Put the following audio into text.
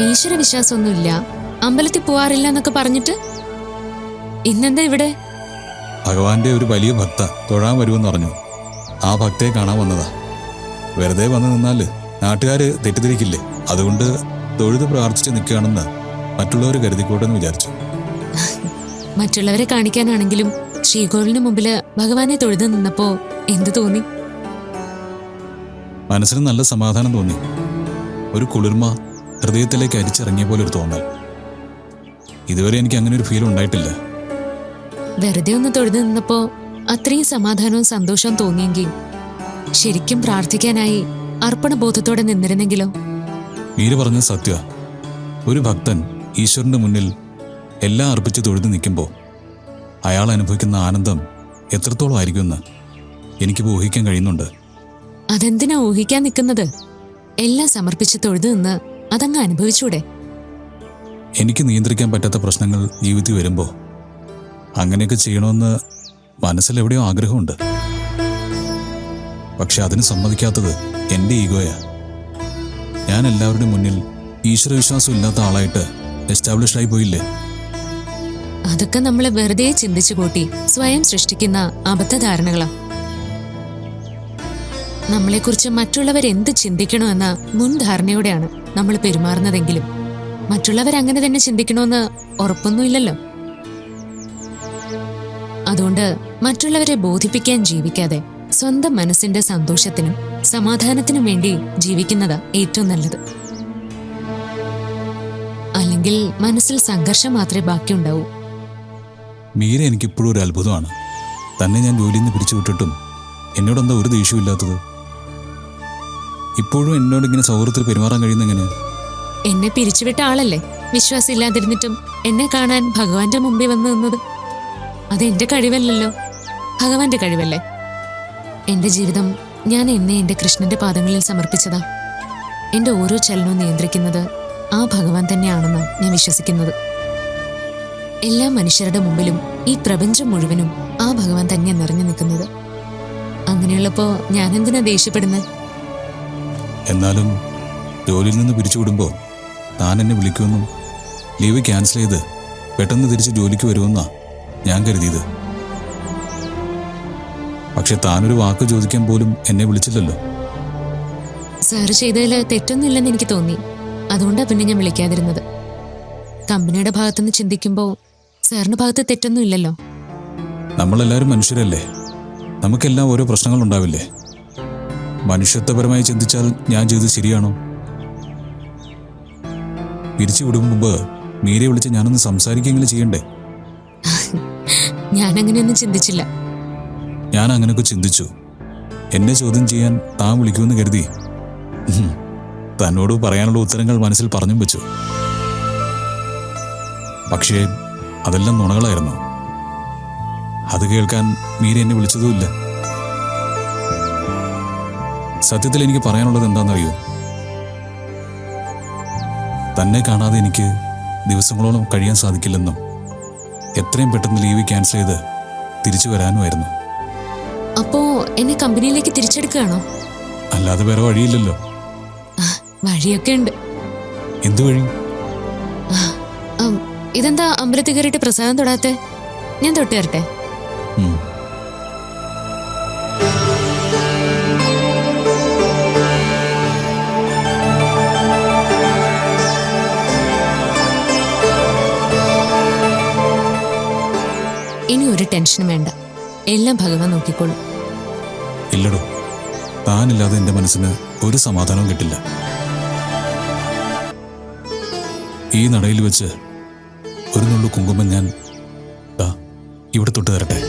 ഈശ്വര വിശ്വാസമൊന്നുമില്ല. അമ്പലത്തിൽ പോവാറില്ല എന്നൊക്കെ പറഞ്ഞിട്ട്? ഇന്നെന്താ ഇവിടെ? ഭഗവാന്റെ ഒരു വലിയ ഭക്ത തൊഴാൻ വരുമെന്ന് പറഞ്ഞു. ആ ഭക്തയെ കാണാൻ വന്നതാ. വെറുതെ വന്നു നിന്നാൽ നാട്ടുകാര് തെറ്റിദ്ധരിക്കില്ലേ? അതുകൊണ്ട് തൊഴുത് പ്രാർത്ഥിച്ച് നിൽക്കുകയാണെന്ന് മറ്റുള്ളവർ കരുതിക്കോട്ടെന്ന് വിചാരിച്ചു. മറ്റുള്ളവരെ കാണിക്കാനാണെങ്കിലും ശ്രീകോവിലിന് മുമ്പിൽ ഭഗവാനെ തൊഴുത് നിന്നപ്പോ എന്തു തോന്നി? മനസ്സിന് നല്ല സമാധാനം തോന്നി. ഒരു കുളിർമ ഹൃദയത്തിലേക്ക് അരിച്ചിറങ്ങിയ പോലെ ഒരു തോന്നൽ. ഇതുവരെ എനിക്ക് അങ്ങനെ ഒരു ഫീൽ ഉണ്ടായിട്ടില്ല. വെറുതെ ഒന്ന് തൊഴുതു നിന്നപ്പോ അത്രയും സമാധാനവും സന്തോഷവും തോന്നിയെങ്കിൽ ശരിക്കും പ്രാർത്ഥിക്കാനായി അർപ്പണബോധത്തോടെ നിന്നിരുന്നെങ്കിലോ? വീര് പറഞ്ഞ സത്യ. ഒരു ഭക്തൻ ഈശ്വരന്റെ മുന്നിൽ എല്ലാം അർപ്പിച്ച് തൊഴുതു നിൽക്കുമ്പോൾ അയാൾ അനുഭവിക്കുന്ന ആനന്ദം എത്രത്തോളം ആയിരിക്കുമെന്ന് എനിക്കിപ്പോൾ ഊഹിക്കാൻ കഴിയുന്നുണ്ട്. അതെന്തിനാ ഊഹിക്കാൻ നിൽക്കുന്നത്? എല്ലാം സമർപ്പിച്ച് തൊഴുതു നിന്ന് അതങ്ങ് അനുഭവിച്ചൂടെ? എനിക്ക് നിയന്ത്രിക്കാൻ പറ്റാത്ത പ്രശ്നങ്ങൾ ജീവിതത്തിൽ വരുമ്പോൾ അങ്ങനെയൊക്കെ ചെയ്യണമെന്ന് മനസ്സിൽ മനസ്സിലെവിടെയോ ആഗ്രഹമുണ്ട്. പക്ഷെ അതിന് സമ്മതിക്കാത്തത് എന്റെ ഈഗോയാ. ഞാൻ എല്ലാവരുടെയും മുന്നിൽ ഈശ്വരവിശ്വാസം ഇല്ലാത്ത ആളായിട്ട് എസ്റ്റാബ്ലിഷ് ആയി പോയില്ലേ? അതൊക്കെ നമ്മൾ വെറുതെ ചിന്തിച്ചു കൂട്ടി സ്വയം സൃഷ്ടിക്കുന്ന അബദ്ധധാരണകളാ. നമ്മളെക്കുറിച്ച് മറ്റുള്ളവർ എന്ത് ചിന്തിക്കണമെന്ന മുൻധാരണയോടെയാണ്. നമ്മൾ പെരുമാറുന്നതെങ്കിലും മറ്റുള്ളവർ അങ്ങനെ തന്നെ ചിന്തിക്കണമെന്ന് ഉറപ്പൊന്നുമില്ലല്ലോ. അതുകൊണ്ട് മറ്റുള്ളവരെ ബോധിപ്പിക്കാൻ ജീവിക്കാതെ സ്വന്തം മനസ്സിന്റെ സന്തോഷത്തിനും സമാധാനത്തിനും വേണ്ടി ജീവിക്കുന്നത് ഏറ്റവും നല്ലത്. അല്ലെങ്കിൽ മനസ്സിൽ സംഘർഷം മാത്രമേ ബാക്കിയുണ്ടാവൂ. മീര എനിക്കിപ്പോഴും ഒരു അത്ഭുതമാണ്. തന്നെ ഞാൻ ജോലിയിൽ നിന്ന് പിടിച്ചുവിട്ടിട്ടും എന്നോടൊന്നും ഒരു ദേഷ്യമില്ലാത്തത് ഇപ്പോഴും എന്നോട് ഇങ്ങനെ സൗഹൃദത്തിൽ പെരുമാറാൻ കഴിയുന്ന എങ്ങനെ എന്നെ പിരിച്ചുവിട്ട ആളല്ലേ? വിശ്വാസം ഇല്ലാതിരുന്നിട്ടും എന്നെ കാണാൻ ഭഗവാന്റെ മുമ്പിൽ വന്നു നിന്നത്? അത് എന്റെ കഴിവല്ലല്ലോ. ഭഗവാന്റെ കഴിവല്ലേ? എന്റെ ജീവിതം ഞാൻ എന്നെ എന്റെ കൃഷ്ണന്റെ പാദങ്ങളിൽ സമർപ്പിച്ചതാ. എന്റെ ഓരോ ചലനവും നിയന്ത്രിക്കുന്നത് ആ ഭഗവാൻ തന്നെയാണെന്ന് ഞാൻ വിശ്വസിക്കുന്നത്. എല്ലാ മനുഷ്യരുടെ മുമ്പിലും ഈ പ്രപഞ്ചം മുഴുവനും ആ ഭഗവാൻ തന്നെ നിറഞ്ഞു നിൽക്കുന്നത്. അങ്ങനെയുള്ളപ്പോ ഞാനെന്തിനാ ദേഷ്യപ്പെടുന്നത് എന്നാലും ജോലിയിൽ നിന്ന് പിരിച്ചുവിടുമ്പോൾ താൻ എന്നെ വിളിക്കുമെന്നും ലീവ് ക്യാൻസൽ ചെയ്ത് പെട്ടെന്ന് തിരിച്ച് ജോലിക്ക് വരുമെന്നാ ഞാൻ കരുതിയത്. പക്ഷെ താനൊരു വാക്ക് ചോദിക്കാൻ പോലും എന്നെ വിളിച്ചില്ലല്ലോ. സാറ് ചെയ്തതിൽ തെറ്റൊന്നുമില്ലെന്ന് എനിക്ക് തോന്നി. അതുകൊണ്ടാ പിന്നെ ഞാൻ വിളിക്കാതിരുന്നത്. കമ്പനിയുടെ ഭാഗത്തുനിന്ന് ചിന്തിക്കുമ്പോൾ സാറിന്റെ ഭാഗത്ത് തെറ്റൊന്നും ഇല്ലല്ലോ നമ്മളെല്ലാവരും മനുഷ്യരല്ലേ? നമുക്കെല്ലാം ഓരോ പ്രശ്നങ്ങൾ ഉണ്ടാവില്ലേ മനുഷ്യത്വപരമായി ചിന്തിച്ചാൽ ഞാൻ ചെയ്തത് ശരിയാണോ? പിരിച്ചു വിടും മുമ്പ് മീരെ വിളിച്ച് ഞാനൊന്ന് സംസാരിക്കെങ്കിലും ചെയ്യണ്ടേ? ഞാൻ അങ്ങനെയൊന്നും ചിന്തിച്ചില്ല. ഞാൻ അങ്ങനെയൊക്കെ ചിന്തിച്ചു. എന്നെ ചോദ്യം ചെയ്യാൻ താൻ വിളിക്കുമെന്ന് കരുതി. തന്നോട് പറയാനുള്ള ഉത്തരങ്ങൾ മനസ്സിൽ പറഞ്ഞും വെച്ചു. പക്ഷേ അതെല്ലാം നുണകളായിരുന്നു. അത് കേൾക്കാൻ മീര എന്നെ വിളിച്ചതുമില്ല. സത്യത്തിൽ എനിക്ക് പറയാനുള്ളത് എന്താണെന്നറിയോ? തന്നെ കാണാതെ എനിക്ക് ദിവസങ്ങളോളം കഴിയാൻ സാധിക്കില്ലെന്നും എത്രയും പെട്ടെന്ന് ലീവ് ക്യാൻസൽ ചെയ്ത് തിരിച്ചു വരാനുമായിരുന്നു അപ്പോ എന്നെ കമ്പനിയിലേക്ക് തിരിച്ചെടുക്കുകയാണോ? അല്ലാതെ വേറെ വഴിയില്ലല്ലോ. വഴിയൊക്കെ ഉണ്ട്. എന്തു വഴി? ഇതെന്താ അമ്പലത്തിൽ കയറിയിട്ട് പ്രസാദം തൊടാത്തെ? ഞാൻ തൊട്ട് തരട്ടെ? ഇനി ഒരു ടെൻഷനും വേണ്ട. എല്ലാം ഭഗവാൻ നോക്കിക്കോളും. ഇല്ലടോ. താനില്ലാതെ എന്റെ മനസ്സിന് ഒരു സമാധാനവും കിട്ടില്ല. ഈ നടയിൽ വെച്ച് ഒരു നുള്ളു കുങ്കുമം ഞാൻ ഇവിടെ തൊട്ട് തരട്ടെ.